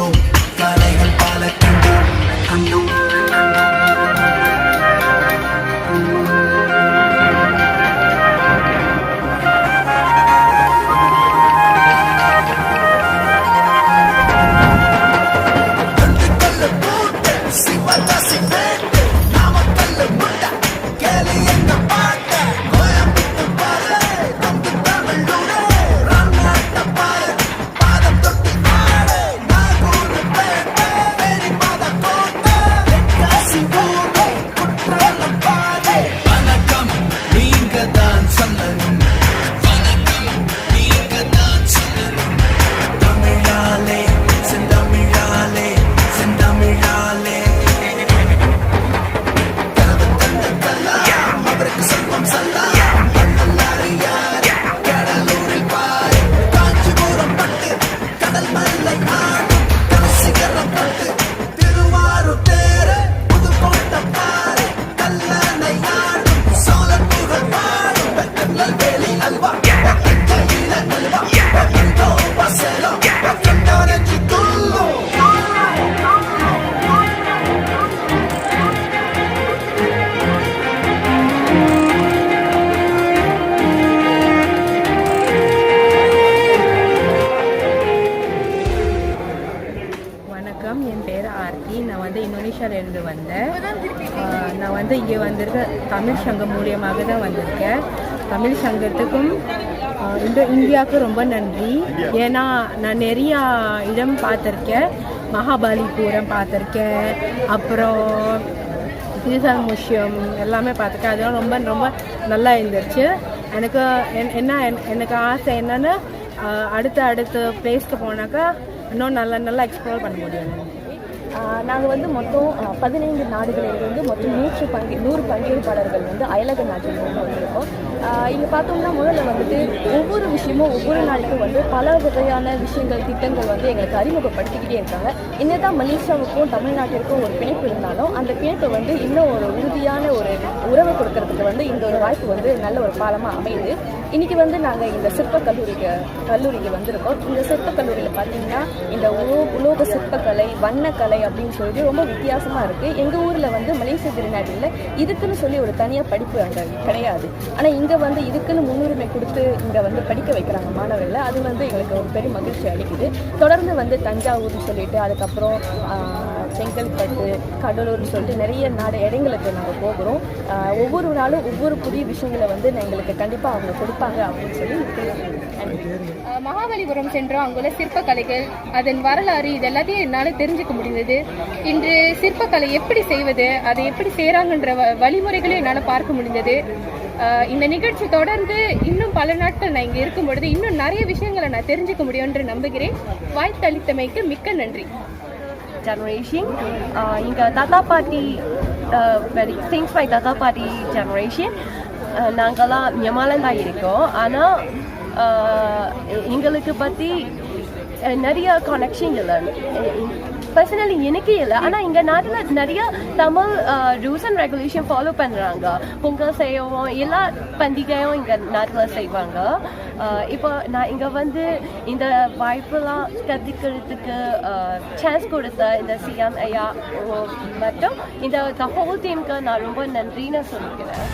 சென்றோம் கலைகள் பல கண்டோம் கண்டோம் மலேசியாவிலேருந்து வந்தேன். நான் வந்து இங்கே வந்திருக்க தமிழ் சங்கம் மூலியமாக தான் வந்திருக்கேன். தமிழ் சங்கத்துக்கும் இந்த இந்தியாவுக்கு ரொம்ப நன்றி. ஏன்னா நான் நிறையா இடம் பார்த்துருக்கேன். மகாபலிபுரம் பார்த்துருக்கேன். அப்புறம் சீசன் மியூசியம் எல்லாமே பார்த்துருக்கேன். அதெல்லாம் ரொம்ப ரொம்ப நல்லா இருந்துச்சு. எனக்கு என்- என்ன எனக்கு ஆசை என்னென்னு அடுத்த அடுத்த பிளேஸ்க்கு போனாக்கா இன்னும் நல்லா நல்லா எக்ஸ்ப்ளோர் பண்ண முடியும். நாங்கள் வந்து மொத்தம் பதினைந்து நாடுகளிலிருந்து மொத்தம் நூற்று பங்கே நூறு பங்கேற்பாளர்கள் வந்து அயலக நாட்டிலிருந்து வந்திருக்கோம். இங்கே பார்த்தோம்னா முதல்ல வந்துட்டு ஒவ்வொரு விஷயமும் ஒவ்வொரு நாளைக்கும் வந்து பல வகையான விஷயங்கள் திட்டங்கள் வந்து எங்களுக்கு அறிமுகப்படுத்திக்கிட்டே இருக்காங்க. என்னதான் மலேசியாவுக்கும் தமிழ்நாட்டிற்கும் ஒரு பிணைப்பு இருந்தாலும் அந்த பிணைப்பை வந்து இன்னும் ஒரு உறுதியான ஒரு உறவை கொடுக்கறதுக்கு வந்து இந்த ஒரு வாய்ப்பு வந்து நல்ல ஒரு பாலமாக அமையுது. இன்னைக்கு வந்து நாங்கள் இந்த சிற்ப கல்லூரிக்கு கல்லூரிக்கு வந்திருக்கோம். இந்த சிற்ப கல்லூரியில் பார்த்தீங்கன்னா இந்த உலோக சிற்பக்கலை வண்ணக்கலை அப்படின்னு சொல்லிட்டு ரொம்ப வித்தியாசமாக இருக்குது எங்கள் ஊரில் வந்து மலேசிய திருநாட்டில் இதுக்குன்னு சொல்லி ஒரு தனியாக படிப்பு அங்கே கிடையாது. ஆனால் இங்கே வந்து இதுக்குன்னு முன்னுரிமை கொடுத்து இங்கே வந்து படிக்க வைக்கிறாங்க மாணவர்களை. அது வந்து எங்களுக்கு ஒரு பெரிய மகிழ்ச்சி அளிக்குது. தொடர்ந்து வந்து தஞ்சாவூர்னு சொல்லிட்டு அதுக்கப்புறம் செங்கல்பட்டு கடலூர்னு சொல்லிட்டு நிறைய நாடு இடங்களுக்கு நாங்கள் போகிறோம். ஒவ்வொரு நாளும் ஒவ்வொரு புதிய விஷயங்களை வந்து எங்களுக்கு கண்டிப்பாக அவங்க கொடுப்பாங்க அப்படின்னு சொல்லி மகாபலிபுரம் சென்றோம் அங்குள்ள சிற்பக்கலைகள் அதன் வரலாறு இது எல்லாத்தையும் என்னால் தெரிஞ்சுக்க முடிந்தது. இன்று சிற்பக்கலை எப்படி செய்வது அதை எப்படி செய்கிறாங்கன்ற வ வழிமுறைகளையும் என்னால் பார்க்க முடிந்தது. இந்த நிகழ்ச்சி தொடர்ந்து இன்னும் பல நாட்கள் நான் இங்கே இருக்கும் பொழுது இன்னும் நிறைய விஷயங்களை நான் தெரிஞ்சுக்க முடியும் என்று நம்புகிறேன். வாய்த்தளித்தமைக்கு மிக்க நன்றி. Generation uh, இங்கே தாத்தா பாட்டி வெரி திங்ஸ் பை தாத்தா பாட்டி ஜெனரேஷன் நாங்கள்லாம் யமாலன் தான் இருக்கோம். ஆனால் எங்களுக்கு பற்றி நிறைய கனெக்ஷன் இல்லை. பர்சனலி எனக்கு இல்லை. ஆனால் இங்கே நாட்டில் நிறைய Tamil rules and regulation follow பண்ணுறாங்க பொங்கல் செய்வோம் எல்லா பண்டிகையும் இங்கே நாட்டில் செய்வாங்க. இப்போ நான் இங்கே வந்து இந்த வாய்ப்பெல்லாம் கற்றுக்கிறதுக்கு சான்ஸ் கொடுத்த இந்த சிஎம் ஐயா மட்டும் இந்த ஹோல் டீமுக்கு நான் ரொம்ப நன்றின்னு சொல்லிக்கிறேன்.